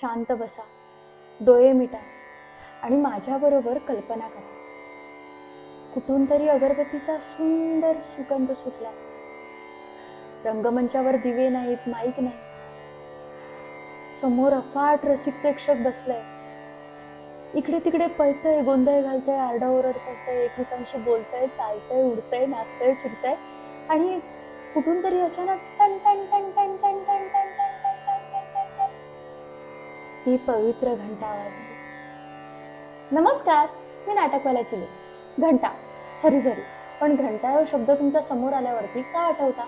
शांत बसा. डोळे मिटा आणि माझ्याबरोबर कल्पना करा. कुठून तरी अगरबत्तीचा सुंदर सुगंध सुटला. रंगमंचावर दिवे नाहीत माईक नाही. समोर अफाट रसिक प्रेक्षक बसलाय. इकडे तिकडे पळतय गोंधळ घालतय आरडाओरड करतय एकमेकांशी बोलतय चालतय उडतय नाचतय फिरतय. आणि कुठून तरी अचानक टन टन टन टन टन टन टन ती पवित्र घंटा वाजली. नमस्कार मी नाटकवाल्याची चिले. घंटा सॉरी सॉरी पण घंटा हा शब्द तुमच्यासमोर आल्यावरती का आठवता?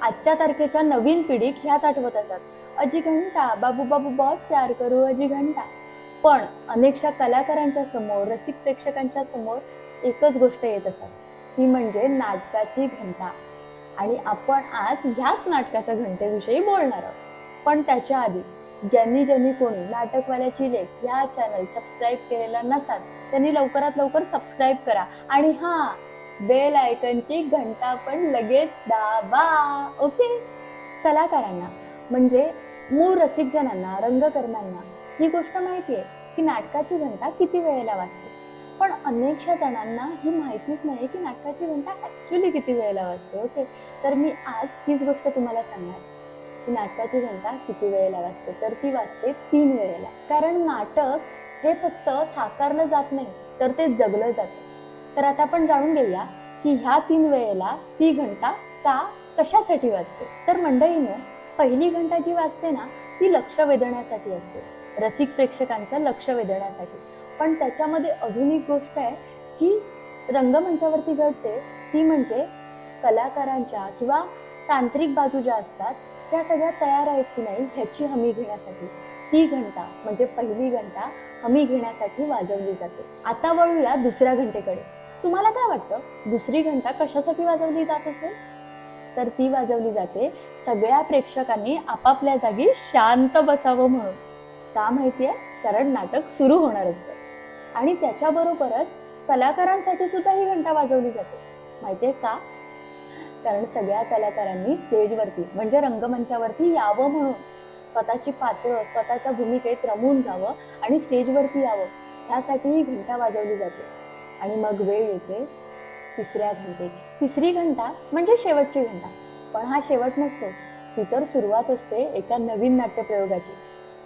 आजच्या तारखेच्या नवीन पिढीक ह्याच आठवत असतात अजी घंटा बाबू बाबू बहुत प्यार करू अजी घंटा. पण अनेकशा कलाकारांच्या समोर रसिक प्रेक्षकांच्या समोर एकच गोष्ट येत असत. ती म्हणजे नाटकाची घंटा. आणि आपण आज ह्याच नाटकाच्या घंटेविषयी बोलणार आहोत. पण त्याच्या आधी ज्यांनी ज्यांनी कोणी नाटकवाल्याची लेख या चॅनल सबस्क्राईब केलेला नसाल त्यांनी लवकरात लवकर सबस्क्राईब करा. आणि हा बेल आयकनची घंटा पण लगेच दाबा. ओके कलाकारांना म्हणजे मूळ रसिकजनांना रंगकर्म्यांना ही गोष्ट माहिती आहे की नाटकाची घंटा किती वेळेला वाजते? पण अनेकशा जणांना ही माहितीच नाही की नाटकाची घंटा ॲक्च्युली किती वेळेला वाजते. ओके तर मी आज तीच गोष्ट तुम्हाला सांगणार. की नाटकाची घंटा किती वेळेला वाजते? तर ती वाजते तीन वेळेला. कारण नाटक हे फक्त साकारलं जात नाही तर ते जगलं जातं. तर आता आपण जाणून घेऊया की ह्या तीन वेळेला ती घंटा का कशासाठी वाजते? तर मंडळीनं पहिली घंटा जी वाजते ना ती लक्ष वेधण्यासाठी असते. रसिक प्रेक्षकांचं लक्ष वेधण्यासाठी. पण त्याच्यामध्ये अजून एक गोष्ट आहे जी रंगमंचावरती घडते ती म्हणजे कलाकारांच्या किंवा तांत्रिक बाजू ज्या असतात त्या सगळ्या तयार आहेत की नाही ह्याची हमी घेण्यासाठी. ती घंटा म्हणजे पहिली घंटा हमी घेण्यासाठी वाजवली जाते. आता वळूया दुसऱ्या घंटेकडे. तुम्हाला काय वाटतं? दुसरी घंटा कशासाठी वाजवली जात असेल? तर ती वाजवली जाते सगळ्या प्रेक्षकांनी आपापल्या जागी शांत बसावं म्हणून. का माहितीये? कारण नाटक सुरू होणार असतं. आणि त्याच्याबरोबरच कलाकारांसाठी सुद्धा ही घंटा वाजवली जाते. माहितीये का? कारण सगळ्या कलाकारांनी स्टेजवरती म्हणजे रंगमंचावरती यावं म्हणून स्वतःची पात्र स्वतःच्या भूमिकेत रमून जावं आणि स्टेजवरती यावं ह्यासाठी घंटा वाजवली जाते. आणि मग वेळ येते तिसऱ्या घंटेची. तिसरी घंटा म्हणजे शेवटची घंटा. पण हा शेवट नसतो. ती तर सुरुवात असते एका नवीन नाट्यप्रयोगाची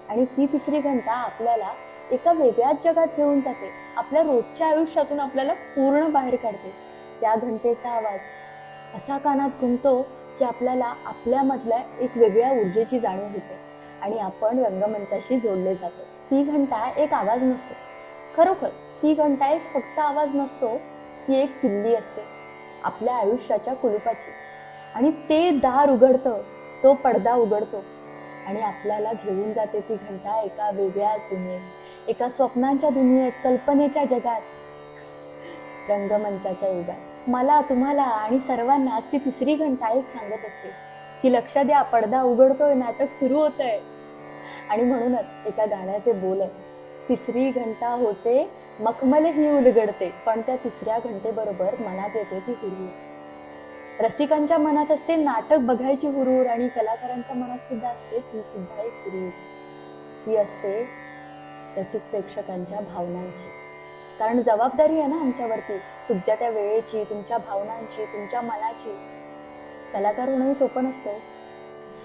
आणि ती तिसरी घंटा आपल्याला एका वेगळ्याच जगात घेऊन जाते. आपल्या रोजच्या आयुष्यातून आपल्याला पूर्ण बाहेर काढते. त्या घंटेचा आवाज असा कानात घुमतो की आपल्याला आपल्यामधल्या एक वेगळ्या ऊर्जेची जाणीव होते आणि आपण रंगमंचाशी जोडले जातो. ती घंटा एक आवाज नसतो. खरोखर ती घंटा एक फक्त आवाज नसतो ती एक किल्ली असते. आपल्या आयुष्याच्या कुलुपाची. आणि ते दार उघडतं तो पडदा उघडतो. आणि आपल्याला घेऊन जाते ती घंटा एका वेगळ्याच दुनियेत एका स्वप्नांच्या दुनियेत कल्पनेच्या जगात रंगमंचाच्या युगात. मला तुम्हाला आणि सर्वांनाच ती तिसरी घंटा एक सांगत असते. की लक्ष द्या पडदा उघडतोय नाटक सुरू होतंय. आणि म्हणूनच एका गाण्याचे बोल आहे तिसरी घंटा होते मखमल ही उलगडते पण त्या तिसऱ्या घंटेबरोबर मनात येते ती हुरहुर रसिकांच्या मनात असते नाटक बघायची हुरहुर आणि कलाकारांच्या मनात सुद्धा असते ती सुद्धा एक हुरहुर ती असते रसिक प्रेक्षकांच्या भावनांची. कारण जबाबदारी आहे ना आमच्यावरती. तुमच्या त्या वेळेची तुमच्या भावनांची तुमच्या मनाची. कलाकार होणंही सोपं नसतं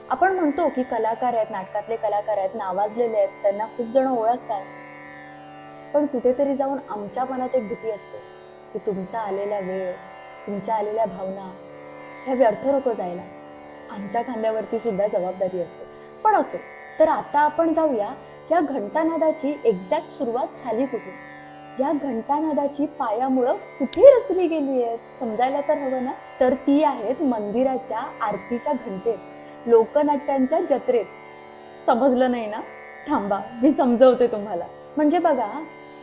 आपण म्हणतो की कलाकार आहेत नाटकातले कलाकार आहेत नावाजलेले आहेत त्यांना खूप जण ओळखतात. पण कुठेतरी जाऊन आमच्या मनात एक भीती असते की तुमचा आलेला वेळ तुमच्या आलेल्या भावना ह्या व्यर्थ नको जायला. आमच्या खांद्यावरती सुद्धा जबाबदारी असते. पण असो तर आता आपण जाऊया या घंटानादाची एक्झॅक्ट सुरुवात झाली कुठे या घंटानादाची पायामुळं कुठे रचली गेली आहेत? समजायला तर हवं ना? तर ती आहेत मंदिराच्या आरतीच्या घंटेत लोकनाट्यांच्या जत्रेत. समजलं नाही ना? थांबा मी समजवते तुम्हाला. म्हणजे बघा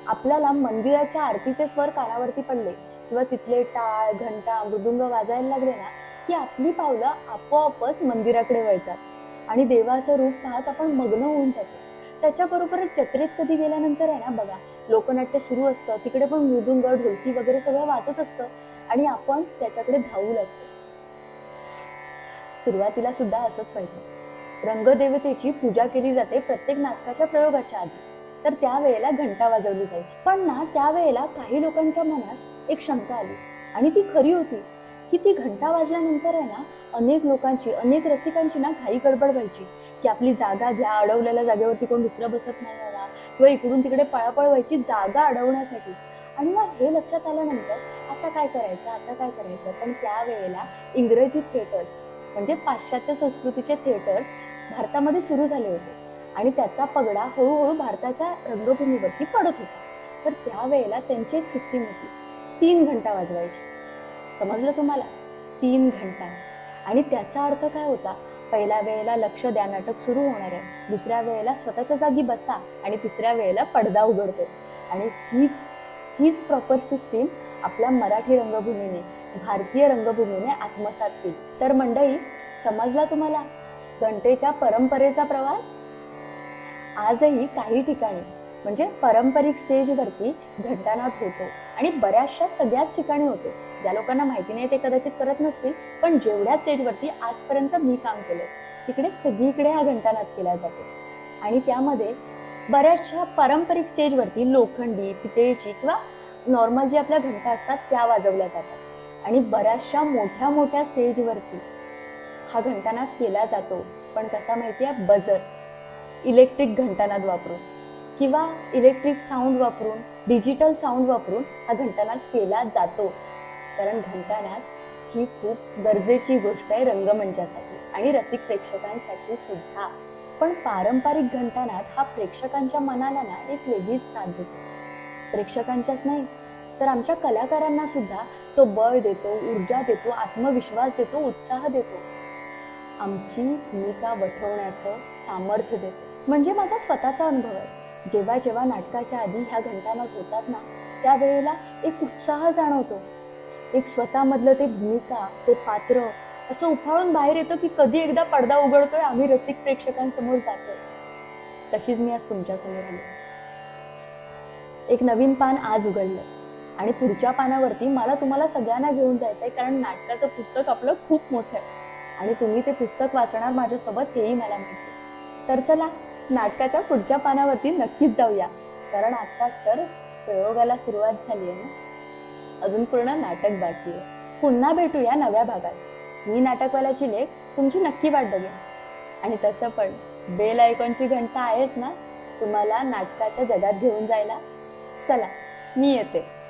आपल्याला मंदिराच्या आरतीचे स्वर कानावरती पडले. किंवा तिथले टाळ घंटा मृदुंग वाजायला लागले ना की आपली पावलं आपोआपच मंदिराकडे वळतात. आणि देवाचं रूप पाहत आपण मग्न होऊन जातो. त्याच्याबरोबरच जत्रेत कधी गेल्यानंतर आहे ना बघा लोकनाट्य सुरू असतं तिकडे पण मृदुंग ढोलकी वगैरे सगळं वाजत असतं आणि आपण त्याच्याकडे धावू लागतो. सुरुवातीला सुद्धा असंच व्हायचं. रंगदेवतेची पूजा केली जाते प्रत्येक नाटकाच्या प्रयोगाच्या आधी. तर त्यावेळेला घंटा वाजवली जायची. पण ना त्यावेळेला काही लोकांच्या मनात एक शंका आली आणि ती खरी होती की ती घंटा वाजल्यानंतर आहे ना अनेक लोकांची अनेक रसिकांची ना घाई गडबड व्हायची की आपली जागा घ्या अडवलेल्या जागेवरती कोण दुसरं बसत नाही किंवा इकडून तिकडे पळापळ व्हायची जागा अडवण्यासाठी. आणि मग हे लक्षात आल्यानंतर आता काय करायचं? आता काय करायचं? पण त्यावेळेला इंग्रजी थिएटर्स म्हणजे पाश्चात्य संस्कृतीचे थिएटर्स भारतामध्ये सुरू झाले होते. आणि त्याचा पगडा हळूहळू भारताच्या रंगभूमीवरती पडत होता. तर त्यावेळेला त्यांची एक सिस्टीम होती. तीन घंटा वाजवायची. समजलं तुम्हाला? तीन घंटा. आणि त्याचा अर्थ काय होता? पहिल्या वेळेला लक्ष द्या नाटक सुरू होणार आहे. दुसऱ्या वेळेला स्वतःच्या जागी बसा आणि तिसऱ्या वेळेला पडदा उघडतो. आणि हीच हीच प्रॉपर सिस्टीम आपल्या मराठी रंगभूमीने भारतीय रंगभूमीने आत्मसात केली. तर मंडळी समजला तुम्हाला घंटेच्या परंपरेचा प्रवास? आजही काही ठिकाणी म्हणजे पारंपरिक स्टेजवरती घंटानाद होतो आणि बऱ्याचशा सगळ्याच ठिकाणी होतो. ज्या लोकांना माहिती नाही ते कदाचित करत नसतील. पण जेवढ्या स्टेजवरती आजपर्यंत मी काम केलंय तिकडे सगळीकडे हा घंटानाद केला जातो. आणि त्यामध्ये बऱ्याचशा पारंपरिक स्टेजवरती लोखंडी पितळीची किंवा नॉर्मल जे आपल्या घंटा असतात त्या वाजवल्या जातात. आणि बऱ्याचशा मोठ्या मोठ्या स्टेजवरती हा घंटानाद केला जातो. पण कसा माहिती आहे बजर. इलेक्ट्रिक घंटानाद वापरून किंवा इलेक्ट्रिक साऊंड वापरून डिजिटल साऊंड वापरून हा घंटानाद केला जातो. कारण घंटानाद ही खूप गरजेची गोष्ट आहे रंगमंचासाठी आणि रसिक प्रेक्षकांसाठी सुद्धा. पण पारंपरिक घंटानाद हा प्रेक्षकांच्या मनाला ना एक वेगळीच साथ देतो. प्रेक्षकांच्याच नाही तर आमच्या कलाकारांना सुद्धा तो बळ देतो ऊर्जा देतो आत्मविश्वास देतो उत्साह देतो. आमची भूमिका वठवण्याचं सामर्थ्य देतो. म्हणजे माझा स्वतःचा अनुभव आहे. जेव्हा जेव्हा नाटकाच्या आधी ह्या घंटानाद होतात ना त्यावेळेला एक उत्साह जाणवतो. एक स्वतःमधलं ते भूमिका ते पात्र असं उफाळून बाहेर येतं की कधी एकदा पडदा उघडतोय आम्ही रसिक प्रेक्षकांसमोर जातोय. तशीच मी आज तुमच्यासमोर आलो. एक नवीन पान आज उघडलंय आणि पुढच्या पानावरती मला तुम्हाला सगळ्यांना घेऊन जायचंय कारण नाटकाचं पुस्तक आपलं खूप मोठं आहे आणि तुम्ही ते पुस्तक वाचणार माझ्यासोबत हेही मला माहिती तर चला नाटकाच्या पुढच्या पानावरती नक्कीच जाऊया. कारण आत्ताच तर प्रयोगाला सुरुवात झाली आहे ना? अजून पूर्ण नाटक बाकी आहे. पुन्हा भेटूया नव्या भागात. मी नाटकवाल्याची लेख तुमची नक्की वाट बघेन. आणि तसं पण बेल आयकॉनची घंटा आहेच ना? तुम्हाला नाटकाच्या जगात घेऊन जायला? चला मी येते.